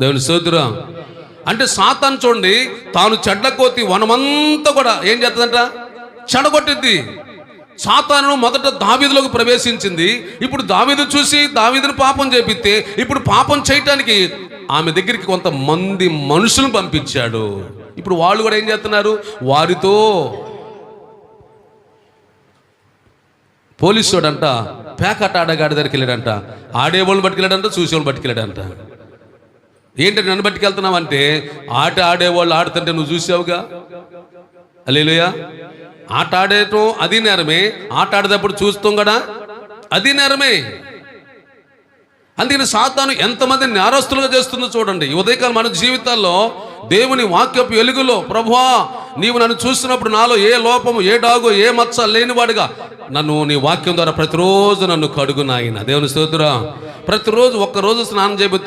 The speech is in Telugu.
దేవుని సోదరా అంటే సాతాను చూడండి తాను చెడ్డ కోతి వనమంతా కూడా ఏం చేస్తుందంట? చెడగొట్టింది సాతాను మొదట దావీదులోకి ప్రవేశించింది. ఇప్పుడు దావీదు చూసి దావీదును పాపం చేపిస్తే ఇప్పుడు పాపం చేయటానికి ఆమె దగ్గరికి కొంతమంది మనుషులను పంపించాడు. ఇప్పుడు వాళ్ళు కూడా ఏం చేస్తున్నారు? వారితో పోలీసు వాడంట పేకట ఆడగాడి దగ్గరికి వెళ్ళాడంట. ఆడేవాళ్ళు పట్టుకెళ్ళాడంట చూసేవాళ్ళు పట్టుకెళ్ళాడంట. ఏంటి నన్ను పట్టుకెళ్తున్నావు అంటే ఆట ఆడేవాళ్ళు ఆడుతుంటే నువ్వు చూసావుగా? అలేలుయా ఆట ఆడేయటం అది నేరమే. ఆట ఆడేటప్పుడు చూస్తాం కదా అది నేరమే. అందుకని సాతాను ఎంతమంది నేరస్తులుగా చేస్తుందో చూడండి. ఈ ఉదయకాలం మన జీవితాల్లో దేవుని వాక్యపు వెలుగులో ప్రభువా నీవు నన్ను చూస్తున్నప్పుడు నాలో ఏ లోపము ఏ డాగు ఏ మచ్చ లేనివాడుగా నన్ను నీ వాక్యం ద్వారా ప్రతిరోజు నన్ను కడుగు నాయన. దేవుని స్తోత్రం. ప్రతిరోజు ఒక్కరోజు స్నానం చేయబోతే